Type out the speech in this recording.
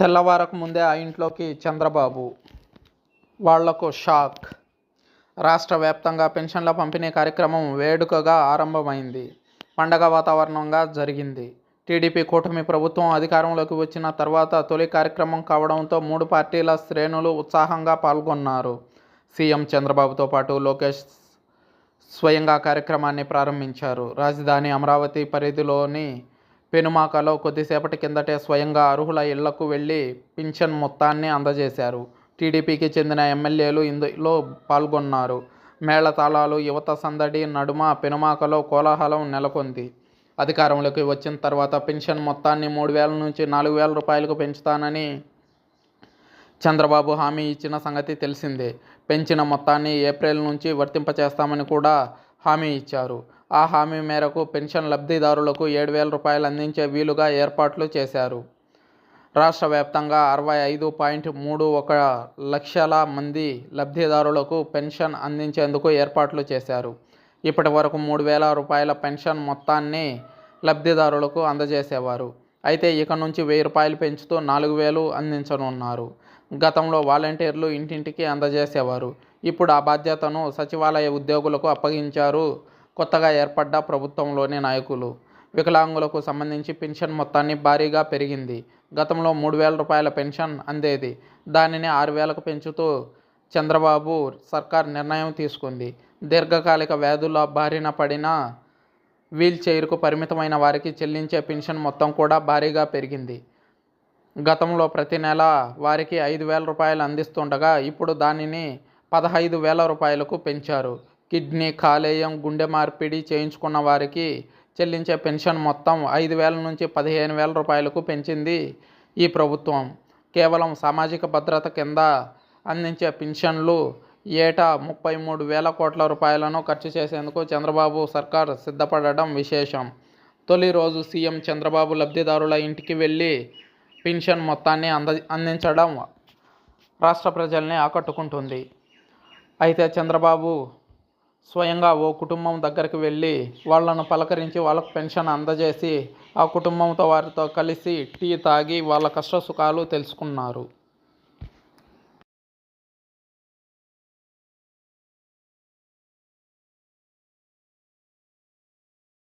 తెల్లవారకు ముందే ఆ ఇంట్లోకి చంద్రబాబు. వాళ్ళకు షాక్. రాష్ట్ర వ్యాప్తంగా పెన్షన్ల పంపిణీ కార్యక్రమం వేడుకగా ఆరంభమైంది. పండగ వాతావరణంగా జరిగింది. టీడీపీ కూటమి ప్రభుత్వం అధికారంలోకి వచ్చిన తర్వాత తొలి కార్యక్రమం కావడంతో మూడు పార్టీల శ్రేణులు ఉత్సాహంగా పాల్గొన్నారు. సీఎం చంద్రబాబుతో పాటు లోకేష్ స్వయంగా కార్యక్రమాన్ని ప్రారంభించారు. రాజధాని అమరావతి పరిధిలోని పెనుమాకలో కొద్దిసేపటి కిందటే స్వయంగా అర్హుల ఇళ్ళకు వెళ్ళి పింఛన్ మొత్తాన్ని అందజేశారు. టీడీపీకి చెందిన ఎమ్మెల్యేలు ఇందులో పాల్గొన్నారు. మేళతాళాలు యువత సందడి నడుమ పెనుమాకలో కోలాహలం నెలకొంది. అధికారంలోకి వచ్చిన తర్వాత పెన్షన్ మొత్తాన్ని మూడు వేల నుంచి నాలుగు వేల రూపాయలకు పెంచుతానని చంద్రబాబు హామీ ఇచ్చిన సంగతి తెలిసిందే. పెంచిన మొత్తాన్ని ఏప్రిల్ నుంచి వర్తింపచేస్తామని కూడా హామీ ఇచ్చారు. ఆ హామీ మేరకు పెన్షన్ లబ్ధిదారులకు ఏడు వేల రూపాయలు అందించే వీలుగా ఏర్పాట్లు చేశారు. రాష్ట్ర వ్యాప్తంగా అరవై ఐదు పాయింట్ మూడు ఒక లక్షల మంది లబ్ధిదారులకు పెన్షన్ అందించేందుకు ఏర్పాట్లు చేశారు. ఇప్పటి వరకు మూడు వేల రూపాయల పెన్షన్ మొత్తాన్ని లబ్ధిదారులకు అందజేసేవారు. అయితే ఇక నుంచి వెయ్యి రూపాయలు పెంచుతూ నాలుగు వేలు అందించనున్నారు. గతంలో వాలంటీర్లు ఇంటింటికి అందజేసేవారు. ఇప్పుడు ఆ బాధ్యతను సచివాలయ ఉద్యోగులకు అప్పగించారు కొత్తగా ఏర్పడ్డ ప్రభుత్వంలోని నాయకులు. వికలాంగులకు సంబంధించి పెన్షన్ మొత్తాన్ని భారీగా పెరిగింది. గతంలో మూడు వేల రూపాయల పెన్షన్ అందేది. దానిని ఆరు వేలకు పెంచుతూ చంద్రబాబు సర్కార్ నిర్ణయం తీసుకుంది. దీర్ఘకాలిక వ్యాధుల బారిన పడిన వీల్ చైర్కు పరిమితమైన వారికి చెల్లించే పెన్షన్ మొత్తం కూడా భారీగా పెరిగింది. గతంలో ప్రతి నెల వారికి ఐదు వేల రూపాయలు అందిస్తుండగా ఇప్పుడు దానిని పదహైదు వేల రూపాయలకు పెంచారు. కిడ్నీ కాలేయం గుండె మార్పిడి చేయించుకున్న వారికి చెల్లించే పెన్షన్ మొత్తం ఐదు వేల నుంచి పదిహేను వేల రూపాయలకు పెంచింది ఈ ప్రభుత్వం. కేవలం సామాజిక భద్రత కింద అందించే పెన్షన్లు ఏటా ముప్పై మూడు వేల కోట్ల రూపాయలను ఖర్చు చేసేందుకు చంద్రబాబు సర్కార్ సిద్ధపడడం విశేషం. తొలి రోజు సీఎం చంద్రబాబు లబ్ధిదారుల ఇంటికి వెళ్ళి పెన్షన్ మొత్తాన్ని అంద అందించడం రాష్ట్ర ప్రజల్ని ఆకట్టుకుంటుంది. అయితే చంద్రబాబు స్వయంగా ఓ కుటుంబం దగ్గరికి వెళ్ళి వాళ్ళను పలకరించి వాళ్ళకు పెన్షన్ అందజేసి ఆ కుటుంబంతో వారితో కలిసి టీ తాగి వాళ్ళ కష్ట సుఖాలు తెలుసుకున్నారు.